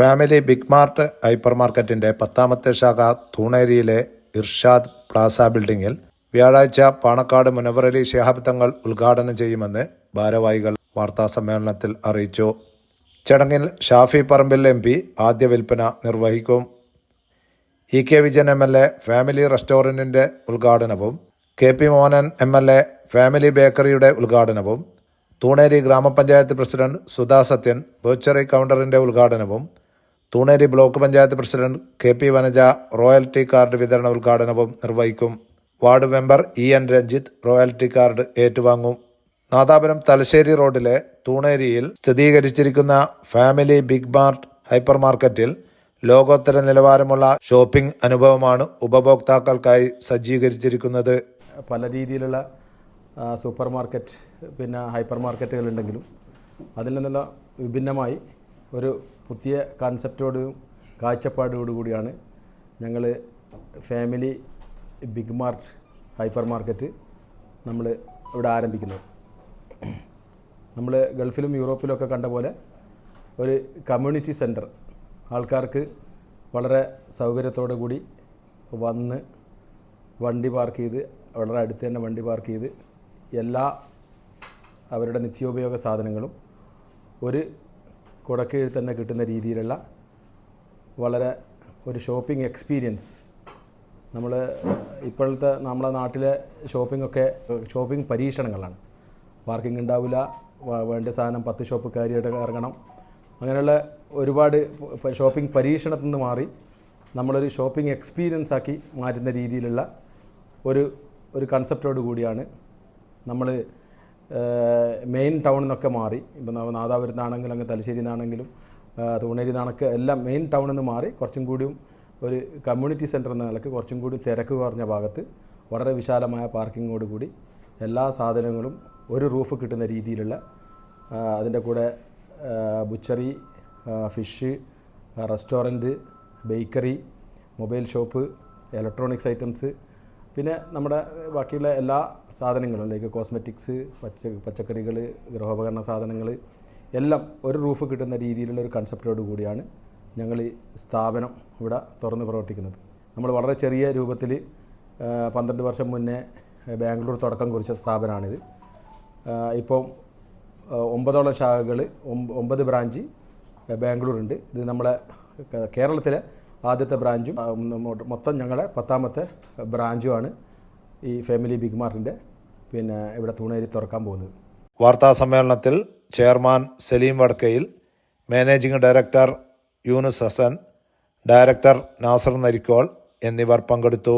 Family big mart hyper മാർക്കറ്റിന്റെ പത്താമത്തെ ശാഖ തൂണേരിയിലെ ഇർഷാദ് പ്ലാസ ബിൽഡിംഗിൽ വ്യാഴാഴ്ച പാണക്കാട് മുനവറലി ശിഹാബ് തങ്ങൾ ഉദ്ഘാടനം ചെയ്യുമെന്ന് ഭാരവാഹികൾ വാർത്താസമ്മേളനത്തിൽ അറിയിച്ചു. ചടങ്ങിൽ ഷാഫി പറമ്പിൽ എം പി ആദ്യ വിൽപ്പന നിർവഹിക്കും. E K Vijayan M L A family റെസ്റ്റോറന്റിന്റെ ഉദ്ഘാടനവും K P Mohanan M L A family ബേക്കറിയുടെ ഉദ്ഘാടനവും തൂണേരി ഗ്രാമപഞ്ചായത്ത് പ്രസിഡന്റ് സുധാ സത്യൻ ബോച്ചറി കൗണ്ടറിന്റെ ഉദ്ഘാടനവും Thuneri block panchayat president K P Vanaja royalty card വിതരണ ഉദ്ഘാടനവും നിർവഹിക്കും. Ward member E N Ranjith royalty card ഏറ്റുവാങ്ങും. നാദാപുരം തലശ്ശേരി റോഡിലെ തൂണേരിയിൽ സ്ഥിരീകരിച്ചിരിക്കുന്ന ഫാമിലി ബിഗ് മാർട്ട് ഹൈപ്പർ മാർക്കറ്റിൽ ലോകോത്തര നിലവാരമുള്ള ഷോപ്പിംഗ് അനുഭവമാണ് ഉപഭോക്താക്കൾക്കായി സജ്ജീകരിച്ചിരിക്കുന്നത്. പല രീതിയിലുള്ള സൂപ്പർ മാർക്കറ്റ് പിന്നെ ഹൈപ്പർ മാർക്കറ്റുകളുണ്ടെങ്കിലും അതിൽ നിന്നുള്ള വിഭിന്നമായി ഒരു പുതിയ കൺസെപ്റ്റോടും കാഴ്ചപ്പാടോടുകൂടിയാണ് ഞങ്ങൾ family big mart hyper market നമ്മൾ ഇവിടെ ആരംഭിക്കുന്നത്. നമ്മൾ ഗൾഫിലും യൂറോപ്പിലും ഒക്കെ കണ്ട പോലെ ഒരു കമ്മ്യൂണിറ്റി സെന്റർ ആൾക്കാർക്ക് വളരെ സൗകര്യത്തോടു കൂടി വന്ന് വണ്ടി പാർക്ക് ചെയ്ത് വളരെ അടുത്ത് തന്നെ വണ്ടി പാർക്ക് ചെയ്ത് എല്ലാ അവരുടെ നിത്യോപയോഗ സാധനങ്ങളും ഒരു കുടക്കീഴിൽ തന്നെ കിട്ടുന്ന രീതിയിലുള്ള വളരെ ഒരു ഷോപ്പിംഗ് എക്സ്പീരിയൻസ് നമ്മൾ ഇപ്പോഴത്തെ നമ്മുടെ നാട്ടിലെ ഷോപ്പിംഗ് ഒക്കെ ഷോപ്പിംഗ് പരീക്ഷണങ്ങളാണ്. പാർക്കിംഗ് ഉണ്ടാവില്ല വേണ്ട സാധനം പത്ത് ഷോപ്പ് കയറിയിട്ട് ഇറങ്ങണം. അങ്ങനെയുള്ള ഒരുപാട് ഷോപ്പിംഗ് പരീക്ഷണത്തിൽ നിന്ന് മാറി നമ്മളൊരു ഷോപ്പിംഗ് എക്സ്പീരിയൻസ് ആക്കി മാറ്റുന്ന രീതിയിലുള്ള ഒരു ഒരു കൺസെപ്റ്റോട് കൂടിയാണ് നമ്മൾ മെയിൻ ടൗണിൽ നിന്നൊക്കെ മാറി. ഇപ്പം നാദാപുരത്താണെങ്കിലും അങ്ങ് തലശ്ശേരി നിന്നാണെങ്കിലും തൂണേരി നിന്നൊക്കെ എല്ലാം മെയിൻ ടൗണിൽ നിന്ന് മാറി. കുറച്ചും കൂടിയും ഒരു കമ്മ്യൂണിറ്റി സെന്റർ എന്ന നിലയ്ക്ക് കുറച്ചും കൂടി തിരക്ക് കുറഞ്ഞ ഭാഗത്ത് വളരെ വിശാലമായ പാർക്കിങ്ങോട് കൂടി എല്ലാ സാധനങ്ങളും ഒരു റൂഫ് കിട്ടുന്ന രീതിയിലുള്ള അതിന്റെ കൂടെ butchery fish restaurant bakery mobile shop electronics items പിന്നെ നമ്മുടെ ബാക്കിയുള്ള എല്ലാ സാധനങ്ങളും ലൈക്ക് കോസ്മെറ്റിക്സ് പച്ച പച്ചക്കറികൾ ഗൃഹോപകരണ സാധനങ്ങൾ എല്ലാം ഒരു റൂഫ് കിട്ടുന്ന രീതിയിലുള്ള ഒരു കൺസെപ്റ്റോട് കൂടിയാണ് ഞങ്ങൾ ഈ സ്ഥാപനം ഇവിടെ തുറന്ന് പ്രവർത്തിക്കുന്നത്. നമ്മൾ വളരെ ചെറിയ രൂപത്തിൽ പന്ത്രണ്ട് വർഷം മുന്നേ ബാംഗ്ലൂർ തുടക്കം കുറിച്ച സ്ഥാപനമാണിത്. ഇപ്പം ഒമ്പതോളം ശാഖകൾ ഒമ്പത് ബ്രാഞ്ച് ബാംഗ്ലൂർ ഉണ്ട്. ഇത് നമ്മളെ കേരളത്തിലെ ആദ്യത്തെ ബ്രാഞ്ചും മൊത്തം ഞങ്ങളുടെ പത്താമത്തെ ബ്രാഞ്ചുമാണ് ഈ ഫാമിലി ബിഗ് മാർട്ടിന്റെ പിന്നെ ഇവിടെ തൂണേരി തുറക്കാൻ പോകുന്നത്. വാർത്താ സമ്മേളനത്തിൽ chairman Saleem Vadakkayil managing director Yunus Hasan director Nasar Narikkol എന്നിവർ പങ്കെടുത്തു.